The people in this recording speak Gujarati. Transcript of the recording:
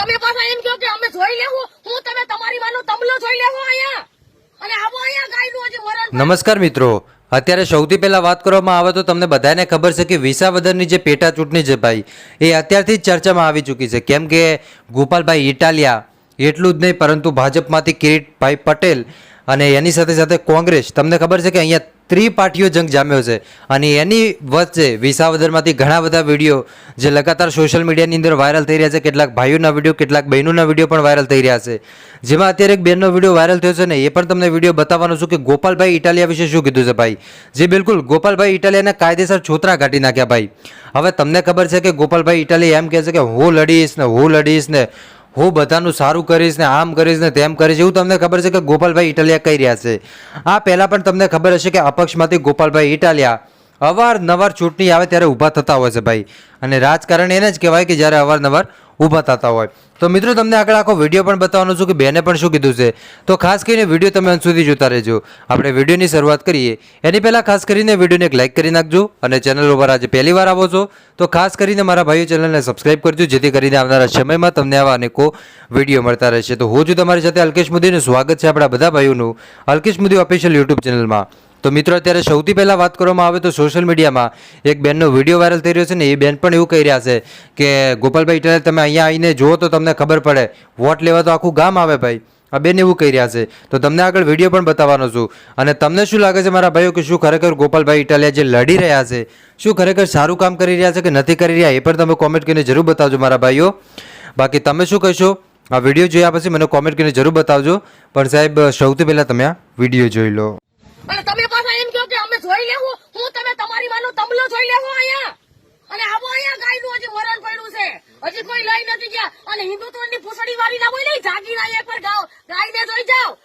તમે પાછા એમ કહો કે અમે જોઈ લેવું? હું તમે તમારી માનો તમલો જોઈ લેવો અહીંયા? અને આવો અહીંયા ગાયનું હજી વરણ નમસ્કાર મિત્રો. અત્યારે સૌથી પહેલાં વાત કરવામાં આવે તો તમને બધાને ખબર છે કે વિસાવદરની જે પેટા ચૂંટણી છે ભાઈ, એ અત્યારથી જ ચર્ચામાં આવી ચૂકી છે. કેમ કે ગોપાલભાઈ ઇટાલિયા એટલું જ નહીં, પરંતુ ભાજપમાંથી કિરીટભાઈ પટેલ અને એની સાથે સાથે કોંગ્રેસ, તમને ખબર છે કે અહીંયા ત્રિપાઠીઓ જંગ જામ્યો છે અને એની વચ્ચે વિસાવદરમાંથી ઘણા બધા વીડિયો જે લગાતાર સોશિયલ મીડિયાની અંદર વાયરલ થઈ રહ્યા છે, કેટલાક ભાઈઓના વીડિયો, કેટલાક બહેનોના વીડિયો પણ વાયરલ થઈ રહ્યા છે. જેમાં અત્યારે એક બહેનનો વીડિયો વાયરલ થયો છે ને, એ પણ તમને વીડિયો બતાવવાનો છું કે ગોપાલભાઈ ઇટાલિયા વિશે શું કીધું છે ભાઈ? જે બિલકુલ ગોપાલભાઈ ઇટાલિયાને કાયદેસર છોતરા કાઢી નાખ્યા ભાઈ. હવે તમને ખબર છે કે ગોપાલભાઈ ઇટાલિયા એમ કહે છે કે હું લડીશ ને, હું લડીશ ને હું બધાનું સારું કરીશ ને આમ કરીશ ને તેમ કરીશ, એવું તમને ખબર છે કે ગોપાલભાઈ ઇટાલિયા કહી રહ્યા છે? આ પહેલાં પણ તમને ખબર હશે કે અપક્ષમાંથી ગોપાલભાઈ ઇટાલિયા અવારનવાર ચૂંટણી આવે ત્યારે ઊભા થતા હોય છે ભાઈ. અને રાજકારણ એને જ કહેવાય કે જ્યારે અવારનવાર ઊભા થતા હોય. તો મિત્રો, તમને આગળ આખો વીડિયો પણ બતાવવાનો છું કે બેને પણ શું કીધું છે? તો ખાસ કરીને વીડિયો તમે અંત સુધી જોતા રહેજો. આપણે વિડીયોની શરૂઆત કરીએ. એની પહેલાં ખાસ કરીને વિડીયોને એક લાઇક કરી નાખજો અને ચેનલ ઉપર આજે પહેલી વાર આવો છો, તો ખાસ કરીને મારા ભાઈઓ ચેનલને સબસ્ક્રાઇબ કરજો, જેથી કરીને આવનારા સમયમાં તમને આવા અનેકો વીડિયો મળતા રહેશે. તો હું છું તમારી સાથે અલ્કેશ મોદીનું. સ્વાગત છે આપણા બધા ભાઈઓનું અલ્કેશ મોદી ઓફિશિયલ યુટ્યુબ ચેનલમાં. તો મિત્રો, અત્યારે સૌથી પહેલાં વાત કરવામાં આવે તો સોશિયલ મીડિયામાં એક બેનનો વીડિયો વાયરલ થઈ રહ્યો છે ને એ બેન પણ એવું કહી રહ્યા છે કે, ગોપાલભાઈ ઇટાલિયા, તમે અહીંયા આવીને જુઓ તો તમને ખબર પડે. વોટ લેવા તો આખું ગામ આવે ભાઈ. આ બેન એવું કહી રહ્યા છે. તો તમને આગળ વીડિયો પણ બતાવવાનો છું. અને તમને શું લાગે છે મારા ભાઈઓ કે શું ખરેખર ગોપાલભાઈ ઇટાલિયા જે લડી રહ્યા છે, શું ખરેખર સારું કામ કરી રહ્યા છે કે નથી કરી રહ્યા, એ પણ તમે કોમેન્ટ કરીને જરૂર બતાવજો મારા ભાઈઓ. બાકી તમે શું કહેશો? આ વીડિયો જોયા પછી મને કોમેન્ટ કરીને જરૂર બતાવજો. પણ સાહેબ, સૌથી પહેલાં તમે આ વીડિયો જોઈ લો. અને તમે પાછા એમ કહો કે અમે જોઈ લેવું? હું તમે તમારી માનો તમલો જોઈ લેવો અહીંયા? અને આવો અહીંયા ગાયનું હજી વરણ પડ્યું છે. હજી કોઈ લઈ નથી ગયા. અને હિન્દુત્વની પૂછડી વાળી ના હોય નહીં જાગીર ગાય એક જોઈ ગાવ